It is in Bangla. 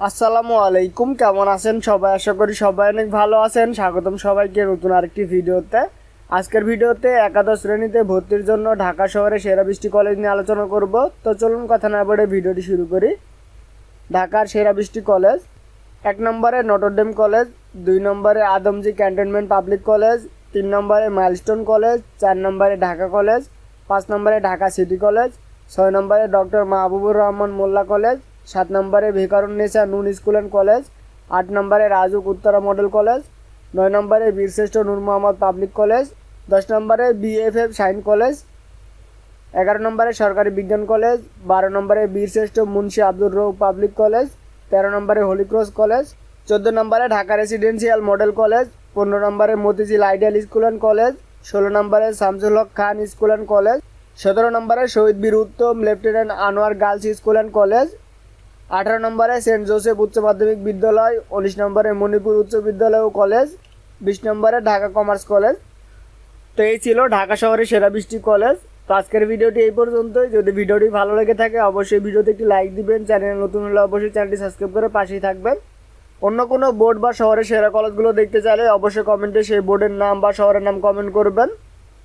আসসালামু আলাইকুম, কেমন আছেন সবাই? আশা করি সবাই অনেক ভালো আছেন। স্বাগতম সবাইকে নতুন আরেকটি ভিডিওতে। আজকের ভিডিওতে একাদশ শ্রেণীতে ভর্তির জন্য ঢাকা শহরে সেরা বৃষ্টি কলেজ নিয়ে আলোচনা করব। তো চলুন কথা না বলে ভিডিওটি শুরু করি। ঢাকার সেরা বৃষ্টি কলেজ, এক নম্বরে নটরডেম কলেজ, দুই নম্বরে আদমজি ক্যান্টনমেন্ট পাবলিক কলেজ, তিন নম্বরে মাইলস্টোন কলেজ, চার নম্বরে ঢাকা কলেজ, পাঁচ নম্বরে ঢাকা সিটি কলেজ, ছয় নম্বরে ডক্টর মাহবুবুর রহমান মোল্লা কলেজ সাত নম্বরে ভিকারুন্নেসা নুন স্কুল অ্যান্ড কলেজ, আট নম্বরে রাজুক উত্তরা মডেল কলেজ, নয় নম্বরে বীরশ্রেষ্ঠ নূর মোহাম্মদ পাবলিক কলেজ, দশ নম্বরে বিএফএফ সাইন কলেজ, এগারো নম্বরে সরকারি বিজ্ঞান কলেজ, বারো নম্বরে বীরশ্রেষ্ঠ মুন্সি আব্দুর রৌফ পাবলিক কলেজ, তেরো নম্বরে হলিক্রস কলেজ, চোদ্দ নম্বরে ঢাকা রেসিডেন্সিয়াল মডেল কলেজ, পনেরো নম্বরে Motijheel ideal school and college, ষোলো নম্বরে Shamsul Haque Khan school and college, সতেরো নম্বরে Shaheed Bir Uttam lieutenant Anwar girls school and college আঠারো নম্বরে সেন্ট জোসেফ উচ্চ মাধ্যমিক বিদ্যালয়, উনিশ নম্বরে মণিপুর উচ্চ বিদ্যালয় ও কলেজ, বিশ নম্বরে ঢাকা কমার্স কলেজ। তো এই ছিল ঢাকা শহরের সেরা বৃষ্টি কলেজ। তো আজকের ভিডিওটি এই পর্যন্তই। যদি ভিডিওটি ভালো লেগে থাকে, অবশ্যই ভিডিওতে একটি লাইক দিবেন, চ্যানেল নতুন হলে অবশ্যই চ্যানেলটি সাবস্ক্রাইব করে পাশেই থাকবেন। অন্য কোনো বোর্ড বা শহরের সেরা কলেজগুলো দেখতে চাইলে অবশ্যই কমেন্টে সেই বোর্ডের নাম বা শহরের নাম কমেন্ট করবেন।